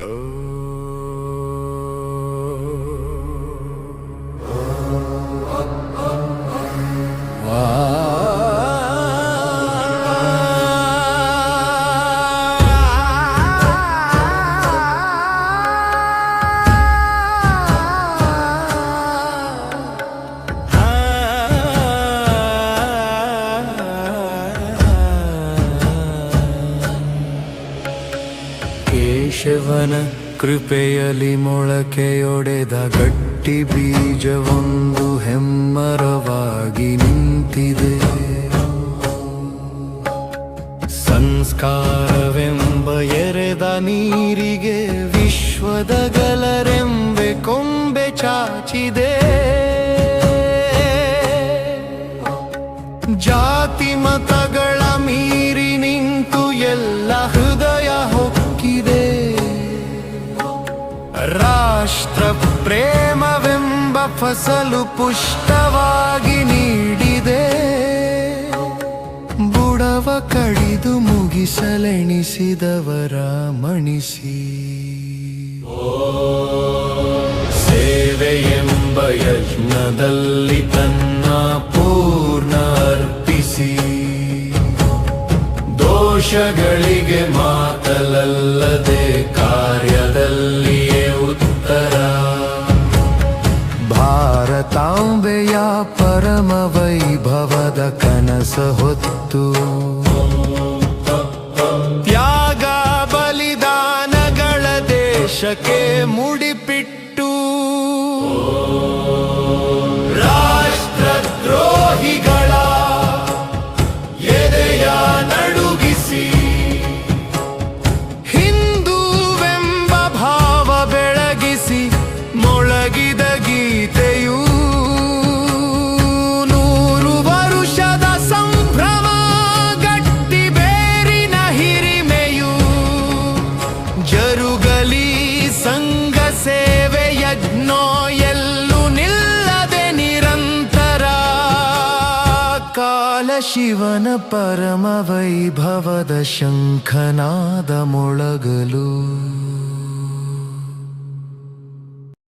Oh. ಕೇಶವನ ಕೃಪೆಯಲಿ ಮೊಳಕೆಯೊಡೆದ ಗಟ್ಟಿ ಬೀಜವೊಂದು ಹೆಮ್ಮರವಾಗಿ ನಿಂತಿದೆ. ಸಂಸ್ಕಾರವೆಂಬ ಎರೆದ ನೀರಿಗೆ ವಿಶ್ವದ ಗಲರೆಂಬೆ ಕೊಂಬೆ ಚಾಚಿದೆ. ಜಾತಿ ಮತಗಳ ರಾಷ್ಟ್ರ ಪ್ರೇಮವೆಂಬ ಫಸಲು ಪುಷ್ಟವಾಗಿ ನೀಡಿದೆ. ಬುಡವ ಕಡಿದು ಮುಗಿಸಲೆಣಿಸಿದವರ ಮಣಿಸಿ. ಸೇವೆ ಎಂಬ ಯಜ್ಞದಲ್ಲಿ ತನ್ನ ಪೂರ್ಣ ಅರ್ಪಿಸಿ ದೋಷಗಳಿಗೆ ಮಾತಲಲ್ಲದೆ ಭಾರತಾಂಬೆಯ ಪರಮ ವೈಭವದ ಕನಸ ಹೊತ್ತು. ತ್ಯಾಗ ಬಲಿದಾನಗಳ ದೇಶಕ್ಕೆ ಮುಡಿಪಿಟ್ಟು ಶಿವನ ಪರಮ ವೈಭವದ ಶಂಖನಾದ ಮೊಳಗಲು.